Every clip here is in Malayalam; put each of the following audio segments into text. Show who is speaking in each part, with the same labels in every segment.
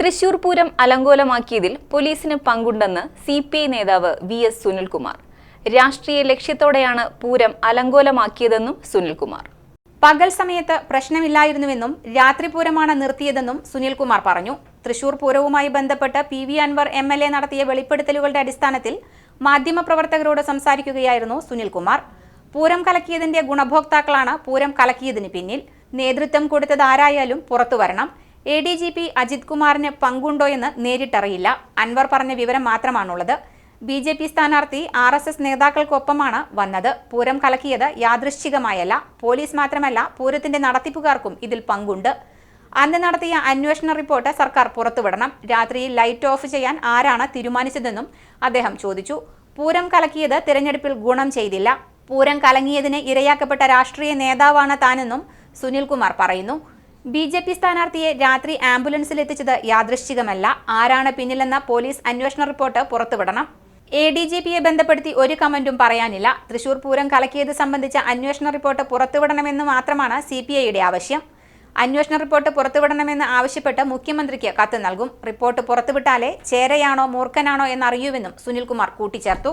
Speaker 1: തൃശൂർ പൂരം അലങ്കോലമാക്കിയതിൽ പോലീസിന് പങ്കുണ്ടെന്ന് സി പി ഐ നേതാവ് വി എസ് സുനിൽകുമാർ. രാഷ്ട്രീയ ലക്ഷ്യത്തോടെയാണ് പൂരം അലങ്കോലമാക്കിയതെന്നും സുനിൽകുമാർ.
Speaker 2: പകൽ സമയത്ത് പ്രശ്നമില്ലായിരുന്നുവെന്നും രാത്രി പൂരമാണ് നിർത്തിയതെന്നും സുനിൽകുമാർ പറഞ്ഞു. തൃശൂർ പൂരവുമായി ബന്ധപ്പെട്ട് P V Anvar M L A നടത്തിയ വെളിപ്പെടുത്തലുകളുടെ അടിസ്ഥാനത്തിൽ മാധ്യമപ്രവർത്തകരോട് സംസാരിക്കുകയായിരുന്നു സുനിൽകുമാർ. പൂരം കലക്കിയതിന്റെ ഗുണഭോക്താക്കളാണ് പൂരം കലക്കിയതിന് പിന്നിൽ. നേതൃത്വം കൊടുത്തത് ആരായാലും പുറത്തു വരണം. A D G P Ajith കുമാറിന് പങ്കുണ്ടോയെന്ന് നേരിട്ടറിയില്ല. അൻവർ പറഞ്ഞ വിവരം മാത്രമാണുള്ളത്. ബി ജെ പി സ്ഥാനാർത്ഥി ആർ എസ് എസ് നേതാക്കൾക്കൊപ്പമാണ് വന്നത്. പൂരം കലക്കിയത് യാദൃശ്ചികമായല്ല. പോലീസ് മാത്രമല്ല പൂരത്തിന്റെ നടത്തിപ്പുകാർക്കും ഇതിൽ പങ്കുണ്ട്. അന്ന് നടത്തിയ അന്വേഷണ റിപ്പോർട്ട് സർക്കാർ പുറത്തുവിടണം. രാത്രി ലൈറ്റ് ഓഫ് ചെയ്യാൻ ആരാണ് തീരുമാനിച്ചതെന്നും അദ്ദേഹം ചോദിച്ചു. പൂരം കലക്കിയത് തിരഞ്ഞെടുപ്പിൽ ഗുണം ചെയ്തില്ല. പൂരം കലങ്ങിയതിന് ഇരയാക്കപ്പെട്ട രാഷ്ട്രീയ നേതാവാണ് താനെന്നും സുനിൽകുമാർ പറയുന്നു. ബി ജെ പി സ്ഥാനാർത്ഥിയെ രാത്രി ആംബുലൻസിൽ എത്തിച്ചത് യാദൃശ്ചികമല്ല. ആരാണ് പിന്നിലെന്ന പോലീസ് അന്വേഷണ റിപ്പോർട്ട് പുറത്തുവിടണം. എ ഡി ജി പിയെ ബന്ധപ്പെടുത്തി ഒരു കമന്റും പറയാനില്ല. തൃശൂർ പൂരം കലക്കിയത് സംബന്ധിച്ച അന്വേഷണ റിപ്പോർട്ട് പുറത്തുവിടണമെന്ന് മാത്രമാണ് സി പി ഐയുടെ ആവശ്യം. അന്വേഷണ റിപ്പോർട്ട് പുറത്തുവിടണമെന്ന് ആവശ്യപ്പെട്ട് മുഖ്യമന്ത്രിക്ക് കത്ത് നൽകും. റിപ്പോർട്ട് പുറത്തുവിട്ടാലേ ചേരയാണോ മൂർഖനാണോ എന്നറിയൂവെന്നും സുനിൽകുമാർ കൂട്ടിച്ചേർത്തു.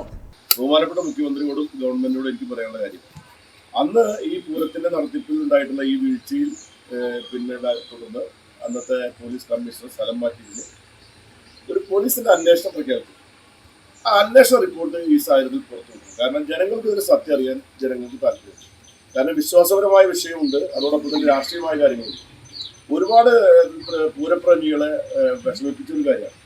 Speaker 3: ബഹുമാനപ്പെട്ട മുഖ്യമന്ത്രിയോടും ഗവൺമെന്റിനോടും എനിക്ക് പറയാനുള്ള കാര്യം. അന്ന് ഈ പൂരത്തിന്റെ നടത്തിപ്പിൽ ഉണ്ടായിട്ടുള്ള ഈ വീഴ്ചയിൽ പിന്നീട് തുടർന്ന് അന്നത്തെ പോലീസ് കമ്മീഷണർ സ്ഥലം മാറ്റിയിരുന്നു ഒരു പോലീസിന്റെ അന്വേഷണം പ്രഖ്യാപിച്ചു ആ അന്വേഷണ റിപ്പോർട്ട് ഈ സാഹചര്യത്തിൽ പുറത്തുവിട്ടു കാരണം ജനങ്ങൾക്ക് ഇതിന് സത്യം അറിയാൻ ജനങ്ങൾക്ക് താല്പര്യം. കാരണം വിശ്വാസപരമായ വിഷയമുണ്ട് അതോടൊപ്പം തന്നെ രാഷ്ട്രീയമായ കാര്യങ്ങളുണ്ട്. ഒരുപാട് പൂരപ്രേമികളെ വിഷമിപ്പിച്ചൊരു കാര്യമാണ്.